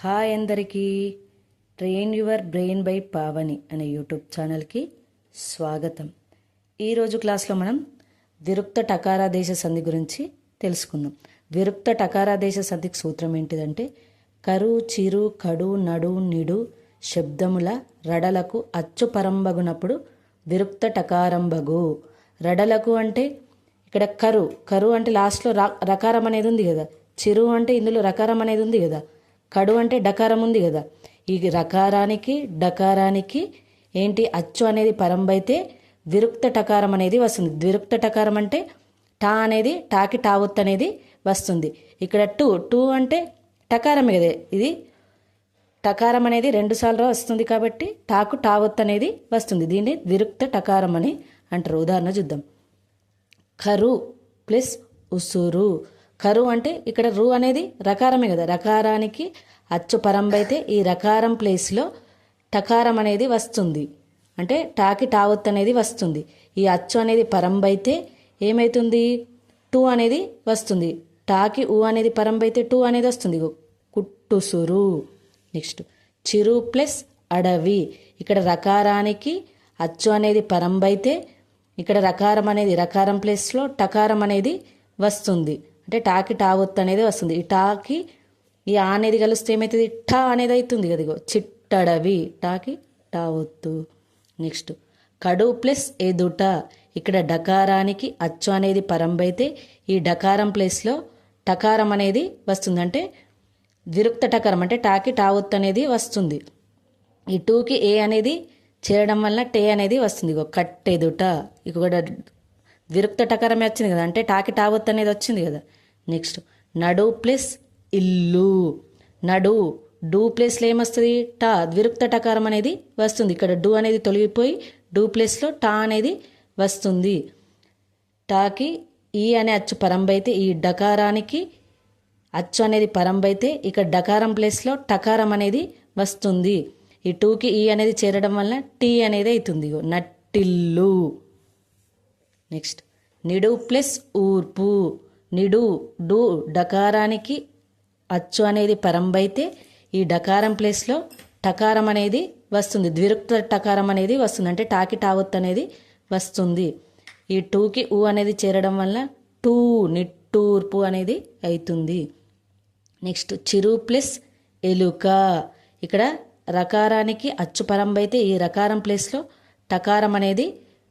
Hi అందరికీ. Train your brain by Pavani అనే YouTube ఛానల్కి స్వాగతం. ఈరోజు క్లాస్లో మనం విరుక్త టకారాదేశ సంధి గురించి తెలుసుకుందాం. విరుక్త టకారాదేశ సంధికి సూత్రం ఏంటిదంటే కరు చిరు కడు నడు నిడు శబ్దముల రడలకు అచ్చు పరంబగునప్పుడు విరుక్త టకారంబగు. రడలకు అంటే ఇక్కడ కరు కరు అంటే లాస్ట్లో రా రకారం అనేది ఉంది కదా. చిరు అంటే ఇందులో రకారం అనేది ఉంది కదా. కడు అంటే డకారం ఉంది కదా. ఈ రకారానికి డకారానికి ఏంటి? అచ్చు అనేది పరంబైతే విరుక్త టకారం అనేది వస్తుంది. విరుక్త టకారం అంటే టా అనేది టాకి టావొత్ అనేది వస్తుంది. ఇక్కడ టూ టూ అంటే టకారమే కదా. ఇది టకారం అనేది రెండుసార్లు వస్తుంది కాబట్టి టాకు టావొత్ అనేది వస్తుంది. దీన్ని విరుక్త టకారం అని అంటారు. ఉదాహరణ చూద్దాం. కరు ప్లస్ ఉసురు. కరు అంటే ఇక్కడ రు అనేది రకారమే కదా. రకారానికి అచ్చు పరంబైతే ఈ రకారం ప్లేస్లో టకారం అనేది వస్తుంది. అంటే టాకి టావత్ అనేది వస్తుంది. ఈ అచ్చు అనేది పరంబైతే ఏమవుతుంది టూ అనేది వస్తుంది. టాకి ఊ అనేది పరంబైతే టూ అనేది వస్తుంది. కుట్టుసురు నెక్స్ట్. చిరు ప్లస్ అడవి. ఇక్కడ రకారానికి అచ్చు అనేది పరంబైతే ఇక్కడ రకారం అనేది రకారం ప్లేస్లో టకారం అనేది వస్తుంది. అంటే టాకి టావొత్తు అనేది వస్తుంది. ఈ టాకి ఈ ఆ అనేది కలిస్తే ఏమవుతుంది టా అనేది అవుతుంది కదిగో చిట్టడవి. టాకి టావొత్తు నెక్స్ట్. కడు ప్లస్ ఎదుట. ఇక్కడ డకారానికి అచ్చు అనేది పరంబైతే ఈ డకారం ప్లేస్లో టకారం అనేది వస్తుంది. అంటే విరుక్త టకారం అంటే టాకి టావొత్తు అనేది వస్తుంది. ఈ టూకి ఏ అనేది చేరడం వల్ల టే అనేది వస్తుంది. ఇగో కట్టెదుట. ఇక కూడా విరుక్త టకారమే వచ్చింది కదా. అంటే టాకి టావత్ అనేది వచ్చింది కదా. నెక్స్ట్ నడు ప్లస్ ఇల్లు. నడు. డూ ప్లేస్లో ఏమొస్తుంది? టా. విరుక్త టకారం అనేది వస్తుంది. ఇక్కడ డూ అనేది తొలగిపోయి డూ ప్లేస్లో టా అనేది వస్తుంది. టాకి ఈ అనే అచ్చు పరంబైతే ఈ డకారానికి అచ్చు అనేది పరంబైతే ఇక్కడ డకారం ప్లేస్లో టకారం అనేది వస్తుంది. ఈ టూకి ఈ అనేది చేరడం వల్ల టీ అనేది అవుతుంది నట్టిల్లు. నెక్స్ట్ నిడు ప్లస్ ఊర్పు. నిడు డు డకారానికి అచ్చు అనేది పరంబైతే ఈ డకారం ప్లేస్లో టకారం అనేది వస్తుంది. ద్విరుక్త టకారం అనేది వస్తుంది. అంటే టాకి టావత్ అనేది వస్తుంది. ఈ టూకి ఊ అనేది చేరడం వల్ల టూ నిట్టూర్పు అనేది అవుతుంది నెక్స్ట్ చిరు ప్లస్ ఎలుక. ఇక్కడ రకారానికి అచ్చు పరంబైతే ఈ రకారం ప్లేస్లో టకారం అనేది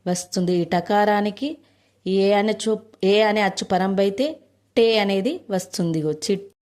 వస్తుంది. ఈ టకారానికి ఏ అనే చూ ఏ అనే అచ్చు పరంబైతే టే అనేది వస్తుంది చిట్.